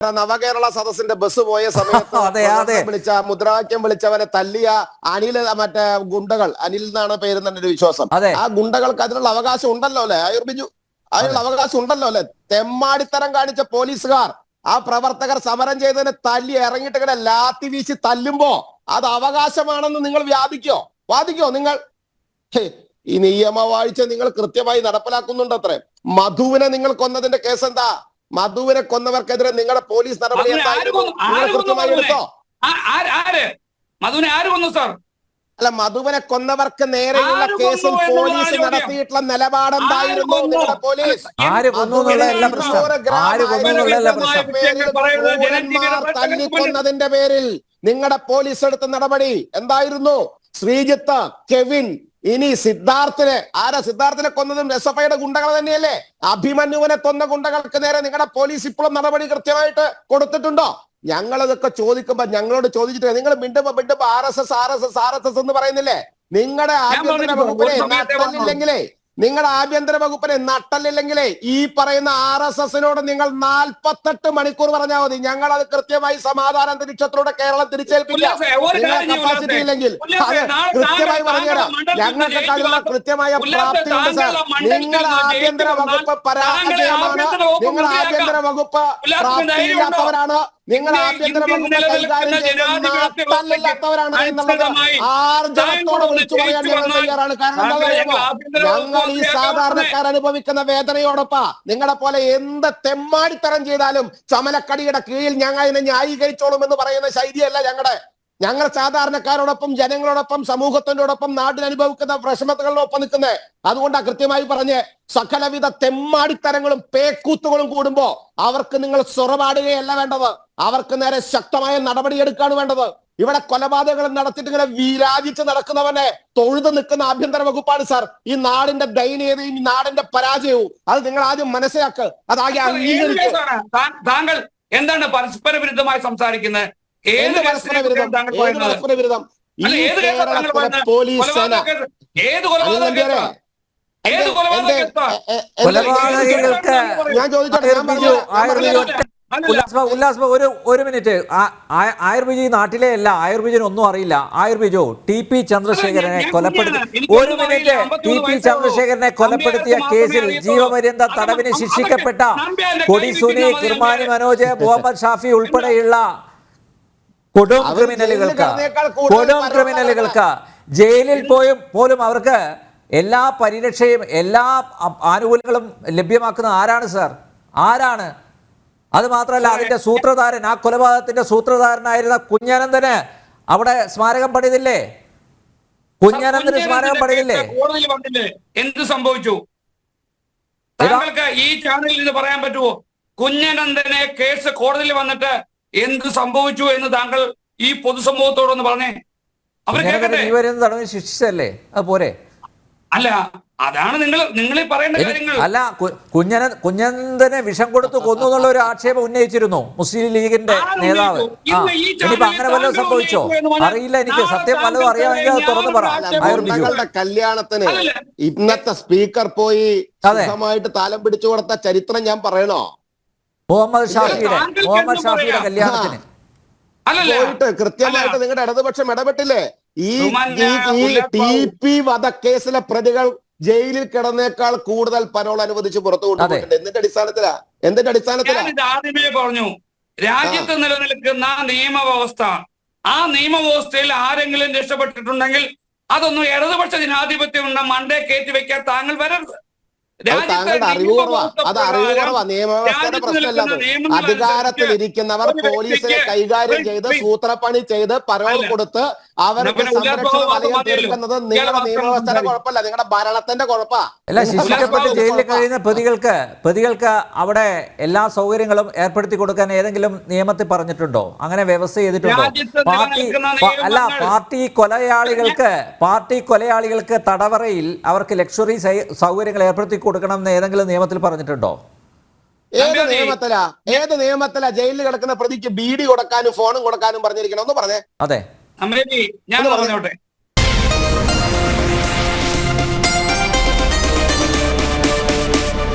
നവകേരള സദസ്സിന്റെ ബസ് പോയ സമയത്ത്. വിളിച്ച മുദ്രാവാക്യം വിളിച്ചവരെ തല്ലിയ അനിൽ മറ്റേ ഗുണ്ടകൾ. അനിൽ എന്നാണ് പേര് തന്നെ ഒരു വിശ്വാസം. ആ ഗുണ്ടകൾക്ക് അതിനുള്ള അവകാശം ഉണ്ടല്ലോ അല്ലെ? ആയുർബിജു അതിനുള്ള അവകാശം ഉണ്ടല്ലോ അല്ലെ? തെമ്മാടിത്തരം കാണിച്ച പോലീസുകാർ ആ പ്രവർത്തകർ സമരം ചെയ്തതിനെ തല്ലി ഇറങ്ങിയിട്ട് ഇങ്ങനെ ലാത്തി വീശി തല്ലുമ്പോ അത് അവകാശമാണെന്ന് നിങ്ങൾ വ്യാപിക്കോ വാദിക്കോ നിങ്ങൾ? ഈ ഈ നിയമവാഴ്ച നിങ്ങൾ കൃത്യമായി നടപ്പിലാക്കുന്നുണ്ട് അത്രേ മധുവിനെ നിങ്ങൾ കൊന്നതിന്റെ കേസ് എന്താ മധുവിനെ കൊന്നവർക്കെതിരെ നിങ്ങളുടെ പോലീസ് നടപടി മധുവിനെ? എടുത്തോ? ആര് ആര്? മധുവിനെ ആര് കൊന്നു സാർ അല്ല മധുവിനെ കൊന്നവർക്ക് നേരെയുള്ള കേസിൽ പോലീസ് നടത്തിയിട്ടുള്ള നിലപാടെന്തായിരുന്നു? നിങ്ങളുടെ പോലീസ്? തല്ലിക്കൊന്നതിന്റെ പേരിൽ നിങ്ങളുടെ പോലീസ് എടുത്ത നടപടി എന്തായിരുന്നു? ശ്രീജിത്ത് കെവിൻ ഇനി സിദ്ധാർത്ഥിനെ ആരാ സിദ്ധാർത്ഥിനെ കൊന്നതും എസ് എഫ് ഐയുടെ ഗുണ്ടകൾ തന്നെയല്ലേ? അഭിമന്യുവിനെ കൊന്ന ഗുണ്ടകൾക്ക് നേരെ നിങ്ങളുടെ പോലീസ് ഇപ്പോഴും നടപടി കൃത്യമായിട്ട് കൊടുത്തിട്ടുണ്ടോ? ഞങ്ങൾ ഇതൊക്കെ ചോദിക്കുമ്പോ ഞങ്ങളോട് ചോദിച്ചിട്ട് നിങ്ങൾ മിണ്ടുമ്പോ മിണ്ടുമ്പോ R S S R S S R S S എന്ന് പറയുന്നില്ലേ? നിങ്ങളുടെ ആഭ്യന്തര നട്ടലില്ലെങ്കിലേ നിങ്ങളുടെ ആഭ്യന്തര വകുപ്പിനെ നട്ടല്ലില്ലെങ്കിലേ ഈ പറയുന്ന ആർ എസ് എസിനോട് നിങ്ങൾ നാൽപ്പത്തെട്ട് മണിക്കൂർ പറഞ്ഞാൽ മതി. ഞങ്ങൾ അത് കൃത്യമായി സമാധാന അന്തരീക്ഷത്തിലൂടെ കേരളം തിരിച്ചേൽപ്പിക്കാം കപ്പാസിറ്റി ഇല്ലെങ്കിൽ. അത് കൃത്യമായി പറഞ്ഞുതരാം ഞങ്ങളുടെ ഞങ്ങൾക്ക് മണ്ഡലത്തിൽ കൃത്യമായ പ്രാപ്തി പ്രാപ്തിയുണ്ട് സാർ. നിങ്ങൾ ആഭ്യന്തര വകുപ്പ് പരാജയമാണ്. നിങ്ങളുടെ ആഭ്യന്തര വകുപ്പ് പ്രാപ്തിയില്ലാത്തവരാണ്. നിങ്ങൾ ഇന്ത്യ- ആഭ്യന്തര ഇന്ത്യൻ വകുപ്പ് നിലനിൽക്കുന്ന കൈകാര്യം ചെയ്യുന്ന ജനാധിപത്യ എന്നുള്ളത് ആർജവത്തോടെ വിളിച്ചു പറയാൻ ഞങ്ങൾ തയ്യാറാണ്. കാരണം എന്താ ഞങ്ങൾ ഈ സാധാരണക്കാർ അനുഭവിക്കുന്ന വേദനയോടൊപ്പം. നിങ്ങളെ പോലെ എന്ത് തെമ്മാടിത്തരം ചെയ്താലും ചമലക്കടിയുടെ കീഴിൽ ഞങ്ങൾ ഇതിനെ ന്യായീകരിച്ചോളും എന്ന് പറയുന്ന ശൈലിയല്ല ഞങ്ങളുടെ ഞങ്ങൾ സാധാരണക്കാരോടൊപ്പം ജനങ്ങളോടൊപ്പം സമൂഹത്തിനോടൊപ്പം നാടിന് അനുഭവിക്കുന്ന വിഷമതകളിലൊപ്പം നിൽക്കുന്നത് അതുകൊണ്ടാണ് കൃത്യമായി പറഞ്ഞ് സകലവിധ തെമ്മാടിത്തരങ്ങളും പേക്കൂത്തുകളും കൂടുമ്പോ അവർക്ക് നിങ്ങൾ സ്വറപാടുകയല്ല വേണ്ടത്. അവർക്ക് നേരെ ശക്തമായ നടപടിയെടുക്കാണ് വേണ്ടത്. ഇവിടെ കൊലപാതകങ്ങൾ നടത്തിയിട്ട് ഇങ്ങനെ വീരാജിച്ച് നടക്കുന്നവനെ തൊഴുതു നിൽക്കുന്ന ആഭ്യന്തര വകുപ്പാണ് സാർ. ഈ നാടിന്റെ ദയനീയതയും ഈ നാടിന്റെ പരാജയവും അത് നിങ്ങൾ ആദ്യം മനസ്സിലാക്കുക അതാകെ? താങ്കൾ എന്താണ് പരസ്പര വിരുദ്ധമായി സംസാരിക്കുന്നത്? ഏത് പരസ്പര വിരുദ്ധം പരസ്പര വിരുദ്ധം ഈ കേരളത്തിലെ പോലീസ് സേന. ഏത് കൊലപാതക ഞാൻ ചോദിച്ചോട്ടെ ഉല്ലാസ് ഒരു ഒരു മിനിറ്റ്. ആ- ആ- ആയുർ നാട്ടിലെ അല്ല ആയുർ ഒന്നും അറിയില്ല. ആയുർ ബിജു ടി പി ചന്ദ്രശേഖരനെ കൊലപ്പെടുത്തി ഒരു മിനിറ്റ്. ടി പി ചന്ദ്രശേഖരനെ കൊലപ്പെടുത്തിയ കേസിൽ ജീവപര്യന്ത. തടവിന് ശിക്ഷിക്കപ്പെട്ട നമ്പ്യാരുടെ കൊടി സുനി ഇരിക്കുന്ന കിർമാനി മനോജ് മുഹമ്മദ് ഷാഫി ഉൾപ്പെടെയുള്ള കൊടും ക്രിമിനലുകൾക്ക് കൊടും ക്രിമിനലുകൾക്ക് ജയിലിൽ പോയും പോലും അവർക്ക് എല്ലാ പരിരക്ഷയും എല്ലാ ആനുകൂല്യങ്ങളും ലഭ്യമാക്കുന്ന ആരാണ് സാർ? ആരാണ്? അത് മാത്രമല്ല അതിന്റെ സൂത്രധാരൻ ആ കൊലപാതകത്തിന്റെ സൂത്രധാരനായിരുന്ന കുഞ്ഞനന്ദന് അവിടെ സ്മാരകം പണിതില്ലേ? കുഞ്ഞനന്ദന് സ്മാരകം പണിതില്ലേ? എന്ത് സംഭവിച്ചു? താങ്കൾക്ക് ഈ ചാനലിൽ നിന്ന് പറയാൻ പറ്റുമോ? കുഞ്ഞനന്ദനെ കേസ് കോടതിയിൽ വന്നിട്ട് എന്ത് സംഭവിച്ചു എന്ന് താങ്കൾ ഈ പൊതുസമൂഹത്തോടൊന്ന് പറഞ്ഞേ. അവർ കേൾക്കട്ടെ ശിക്ഷിച്ചല്ലേ അത് പോരെ. അല്ല അതാണ് നിങ്ങൾ നിങ്ങൾ ഈ പറയേണ്ട കാര്യങ്ങൾ. അല്ല കുഞ്ഞന കുഞ്ഞന്തനെ വിഷം കൊടുത്ത് കൊന്നു എന്നുള്ള ഒരു ആക്ഷേപം ഉന്നയിച്ചിരുന്നു മുസ്ലിം ലീഗിന്റെ നേതാവ്. ഇനിയിപ്പോ അങ്ങനെ വല്ലതും സംഭവിച്ചോ? അറിയില്ല എനിക്ക്. സത്യം വല്ലതും അറിയാമെങ്കിൽ അത് തുറന്നു പറയാം കല്യാണത്തിന് ഇന്നത്തെ സ്പീക്കർ പോയി. സുഖമായിട്ട് താലം പിടിച്ചു കൊടുത്ത ചരിത്രം ഞാൻ പറയണോ? മുഹമ്മദ് ഷാഫിയുടെ മുഹമ്മദ് ഷാഫിയുടെ? കല്യാണത്തിന്. പോയിട്ട് കൃത്യമായിട്ട് നിങ്ങളുടെ ഇടതുപക്ഷം ഇടപെട്ടില്ലേ? ഈ ടി പി വധക്കേസിലെ പ്രതികൾ ജയിലിൽ കിടന്നേക്കാൾ കൂടുതൽ പരോൾ അനുവദിച്ച് പുറത്തു കൊണ്ടുപോയിട്ടുണ്ട്. എന്തിന്റെ അടിസ്ഥാനത്തിലാ? എന്തിന്റെ അടിസ്ഥാനത്തിലാ? ഇത് ആദ്യമേ പറഞ്ഞു. രാജ്യത്ത് നിലനിൽക്കുന്ന നിയമവ്യവസ്ഥ. ആ നിയമവ്യവസ്ഥയിൽ ആരെങ്കിലും രക്ഷപ്പെട്ടിട്ടുണ്ടെങ്കിൽ അതൊന്നും ഇടതുപക്ഷ ജനാധിപത്യം ഉണ്ട മണ്ടേ കയറ്റി വെക്കാൻ താങ്കൾ വരരുത്. അത് നിയമവ്യവസ്ഥയുടെ പ്രശ്നമല്ല ഇരിക്കുന്നവർ പോലീസിനെ കൈകാര്യം ചെയ്ത് സൂത്രപ്പണി ചെയ്ത് പരോൾ കൊടുത്ത് അവർക്ക് സംരക്ഷണ വലയം തീർക്കുന്നത് നിങ്ങളുടെ നിയമവ്യവസ്ഥയുടെ. കുഴപ്പമില്ല. നിങ്ങളുടെ ഭരണത്തിന്റെ കുഴപ്പാ. അല്ല ശിക്ഷിക്കപ്പെട്ട് ജയിലിൽ കഴിയുന്ന പ്രതികൾക്ക് പ്രതികൾക്ക് അവിടെ എല്ലാ സൗകര്യങ്ങളും ഏർപ്പെടുത്തി കൊടുക്കാൻ ഏതെങ്കിലും നിയമത്തിൽ പറഞ്ഞിട്ടുണ്ടോ? അങ്ങനെ വ്യവസ്ഥ ചെയ്തിട്ടുണ്ടോ? പാർട്ടി അല്ല പാർട്ടി കൊലയാളികൾക്ക് പാർട്ടി കൊലയാളികൾക്ക് തടവറയിൽ അവർക്ക് ലക്ഷറി സൗകര്യങ്ങൾ ഏർപ്പെടുത്തി കൊടുക്കണം എന്ന് ഏതെങ്കിലും നിയമത്തിൽ പറഞ്ഞിട്ടുണ്ടോ? ഏത് നിയമത്തിലാ? ഏത് നിയമത്തിലാ ജയിലിൽ കിടക്കുന്ന പ്രതിക്ക് ബീഡി കൊടുക്കാനും ഫോണും കൊടുക്കാനും പറഞ്ഞിരിക്കണം? ഒന്ന് പറഞ്ഞേ. അതെ. ഞാൻ പറഞ്ഞോട്ടെ.